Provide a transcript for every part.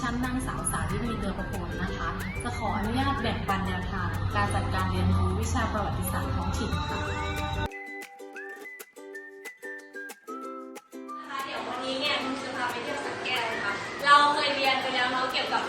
ชั้นนนางสาวสาวิตรีเดือประโคนะคะ จะขออนุญาตแบ่งปันแนวทางการจัดการเรียนรู้วิชาประวัติศาสตร์ของถิ่นค่ะเดี๋ยววันนี้เนี่ยจะพาไปเที่ยวสักแก้วนะคะ เราเคยเรียนไปแล้วเนาะเกี่ยวกับ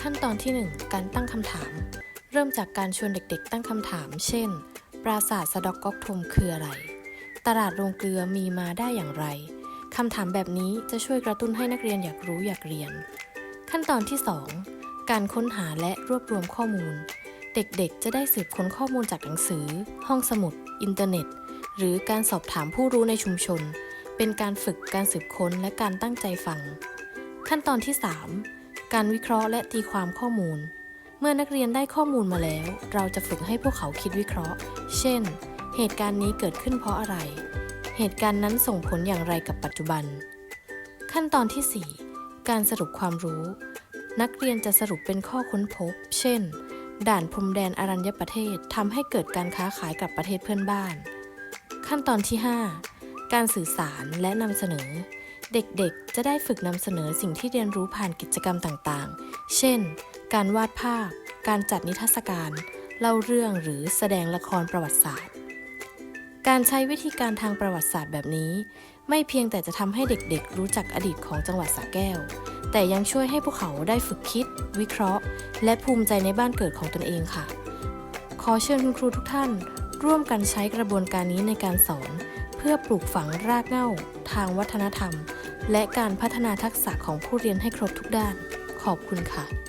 ขั้นตอนที่ 1 การตั้งคำถาม เริ่มจากการชวนเด็กๆ ตั้งคำถาม เช่น ปราสาทสะดอกก๊อกทมคืออะไร ตลาดโรงเกลือมีมาได้อย่างไร คำถามแบบนี้จะช่วยกระตุ้นให้นักเรียนอยากรู้อยากเรียน ขั้นตอนที่ 2 การค้นหาและรวบรวมข้อมูล เด็กๆ จะได้สืบค้นข้อมูลจากหนังสือ ห้องสมุด อินเทอร์เน็ต หรือการสอบถามผู้รู้ในชุมชน เป็นการฝึกการสืบค้นและการตั้งใจฟัง ขั้นตอนที่ 3 การวิเคราะห์และตีความข้อมูล เมื่อนักเรียนได้ข้อมูลมาแล้ว เราจะฝึกให้พวกเขาคิดวิเคราะห์ เช่น เหตุการณ์นี้เกิดขึ้นเพราะอะไร เหตุการณ์นั้นส่งผลอย่างไรกับปัจจุบัน ขั้นตอนที่ 4 การสรุปความรู้ นักเรียนจะสรุปเป็นข้อค้นพบ เช่น ด่านพรมแดนอรัญญประเทศทำให้เกิดการค้าขายกับประเทศเพื่อนบ้าน ขั้นตอนที่ 5 การสื่อสารและนำเสนอ เด็กๆ จะได้ฝึกนำเสนอสิ่งที่เรียนรู้ผ่านกิจกรรมต่างๆ เช่น การวาดภาพ การจัดนิทรรศการ เล่าเรื่องหรือแสดงละครประวัติศาสตร์ การใช้วิธีการทางประวัติศาสตร์แบบนี้ ไม่เพียงแต่จะทำให้เด็กๆ รู้จักอดีตของจังหวัดสระแก้ว แต่ยังช่วยให้พวกเขาได้ฝึกคิด วิเคราะห์ และภูมิใจในบ้านเกิดของตนเองค่ะ ขอเชิญคุณครูทุกท่าน ร่วมกันใช้กระบวนการนี้ในการสอน เพื่อปลูกฝังรากเหง้า ทางวัฒนธรรม และการพัฒนาทักษะของผู้เรียนให้ครบทุกด้าน ขอบคุณค่ะ